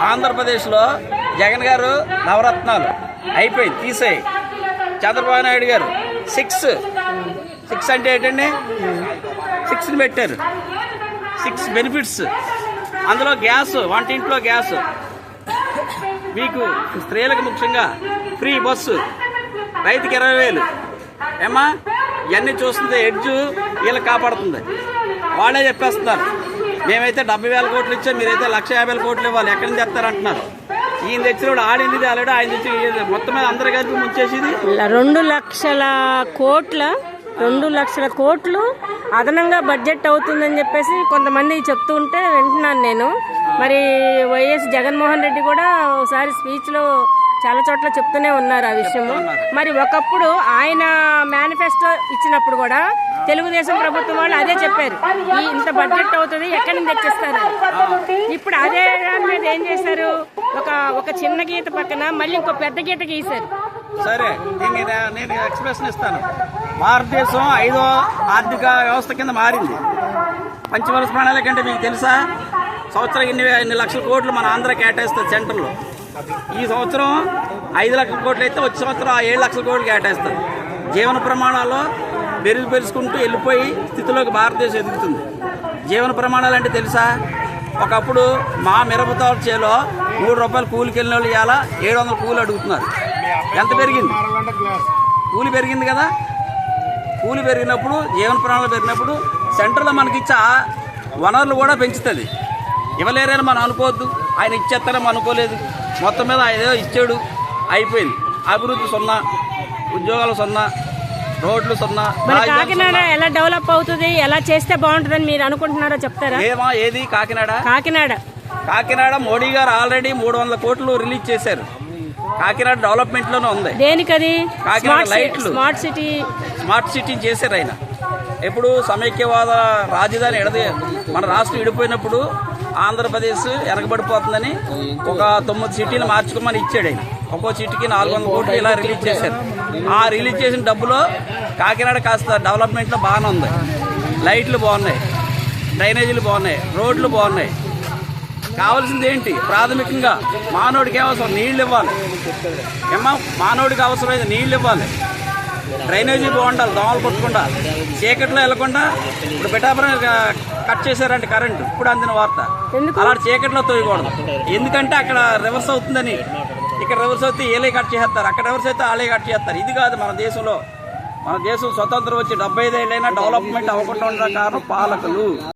ఆంధ్రప్రదేశ్లో జగన్ గారు నవరత్నాలు అయిపోయింది తీసేయి. చంద్రబాబు నాయుడు గారు సిక్స్. సిక్స్ అంటే ఏంటండి? సిక్స్ని పెట్టారు. Six benefits. అందులో గ్యాస్ వంటింట్లో గ్యాస్. మీకు స్త్రీలకు ముఖ్యంగా ఫ్రీ బస్సు. రైతుకి ఇరవై వేలు. ఏమా ఇవన్నీ చూస్తుంది ఎడ్జు వీళ్ళకి కాపాడుతుంది. వాళ్ళే చెప్పేస్తున్నారు. మేమైతే డెబ్బై వేల కోట్లు ఇచ్చాం మీరైతే లక్ష యాభై వేల కోట్లు ఇవ్వాలి. ఎక్కడి నుంచి తెస్తారంటున్నారు ఈయన తెచ్చినప్పుడు ఆడింది తేలాడు ఆయన తెచ్చి మొత్తం మీద అందరు కలిపి ముంచేసింది? రెండు లక్షల కోట్ల రెండు లక్షల కోట్లు అదనంగా బడ్జెట్ అవుతుందని చెప్పేసి కొంతమంది చెప్తూ ఉంటే వింటున్నాను నేను. మరి వైఎస్ జగన్మోహన్ రెడ్డి కూడా ఒకసారి స్పీచ్లో చాలా చోట్ల చెప్తూనే ఉన్నారు ఆ విషయము. మరి ఒకప్పుడు ఆయన మేనిఫెస్టో ఇచ్చినప్పుడు కూడా తెలుగుదేశం ప్రభుత్వం వాళ్ళు అదే చెప్పారు. ఈ ఇంత బడ్జెట్ అవుతుంది ఎక్కడి నుంచి తెచ్చిస్తారు ఇప్పుడు అదే దాని మీద ఏం చేశారు? ఒక ఒక చిన్న గీత పక్కన మళ్ళీ ఇంకో పెద్ద గీత గీశారు. సరే దీన్ని నేను ఎక్స్ప్రెషన్ ఇస్తాను. భారతదేశం ఐదో ఆర్థిక వ్యవస్థ కింద మారింది. పంచవర్ష ప్రణాళిక అంటే మీకు తెలుసా? సంవత్సరం ఇన్ని ఇన్ని లక్షల కోట్లు మన ఆంధ్ర కేటాయిస్తుంది సెంటర్లో ఈ సంవత్సరం ఐదు లక్షల కోట్లు అయితే వచ్చే సంవత్సరం ఆ ఏడు లక్షల కోట్లు కేటాయిస్తారు. జీవన ప్రమాణాల్లో పెరుగు పెరుచుకుంటూ వెళ్ళిపోయి స్థితిలోకి భారతదేశం ఎదుగుతుంది. జీవన ప్రమాణాలు అంటే తెలుసా? ఒకప్పుడు మా మిరపతోట చేలో మూడు రూపాయలు కూలికి వెళ్ళిన వాళ్ళు ఇవాళ ఏడు వందల కూలి అడుగుతున్నారు. ఎంత పెరిగింది? కూలి పెరిగింది కదా. కూలి పెరిగినప్పుడు జీవన ప్రమాణాలు పెరిగినప్పుడు సెంటర్లో మనకి ఇచ్చే వనరులు కూడా పెంచుతుంది. ఇవ్వలేరని మనం అనుకోవద్దు. ఆయన ఇచ్చేస్తారని అనుకోలేదు. మొత్తం మీద ఆయన ఏదో ఇచ్చాడు. అయిపోయింది. అభివృద్ధి సున్నా ఉద్యోగాలు సున్నా రోడ్లు సున్నా కాకినాడ ఎలా డెవలప్ అవుతుంది? ఎలా చేస్తే బాగుంటుందని మీరు అనుకుంటున్నారో చెప్తారా. ఏమా ఏది? కాకినాడ? కాకినాడ. కాకినాడ మోడీ గారు ఆల్రెడీ మూడు వందల కోట్లు రిలీజ్ చేశారు. కాకినాడ డెవలప్మెంట్లోనే ఉంది. దేనికది? కాకినాడ లైట్లు. స్మార్ట్ సిటీ స్మార్ట్ సిటీ చేశారు ఆయన. ఎప్పుడు సమైక్యవాద రాజధాని ఎడది మన రాష్ట్రం విడిపోయినప్పుడు ఆంధ్రప్రదేశ్ వెనకబడిపోతుందని ఒక తొమ్మిది సిటీలు మార్చుకోమని ఇచ్చాడు ఆయన. ఒక్కో సిటీకి నాలుగు వందల కోట్లు ఇలా రిలీజ్ చేశారు. ఆ రిలీజ్ చేసిన డబ్బులో కాకినాడ కాస్త డెవలప్మెంట్లో బాగానే ఉంది. లైట్లు బాగున్నాయి. డ్రైనేజీలు బాగున్నాయి. రోడ్లు బాగున్నాయి. కావాల్సింది ఏంటి? ప్రాథమికంగా మానవుడికి అవసరం? నీళ్ళు ఇవ్వాలి. ఏమా మానవుడికి అవసరమైతే నీళ్ళు ఇవ్వాలి. డ్రైనేజీ బాగుండాలి దోమలు కొట్టకుండా చీకట్లో వెళ్ళకుండా ఇప్పుడు పిఠాపురం క- కట్ చేశారంటే కరెంటు ఇప్పుడు అందిన వార్త? అలా చీకట్లో తోయకూడదు. ఎందుకంటే అక్కడ రివర్స్ అవుతుందని. ఇక్కడ రివర్స్ అవుతే ఏలే కట్ చేస్తారు అక్కడ రివర్స్ అయితే వాళ్ళే కట్ చేస్తారు ఇది కాదు మన దేశంలో. మన దేశం స్వతంత్రం వచ్చి డెబ్బై ఐదు ఏళ్ళైనా డెవలప్మెంట్ అవ్వకుండా ఉండడం కారణం పాలకులు.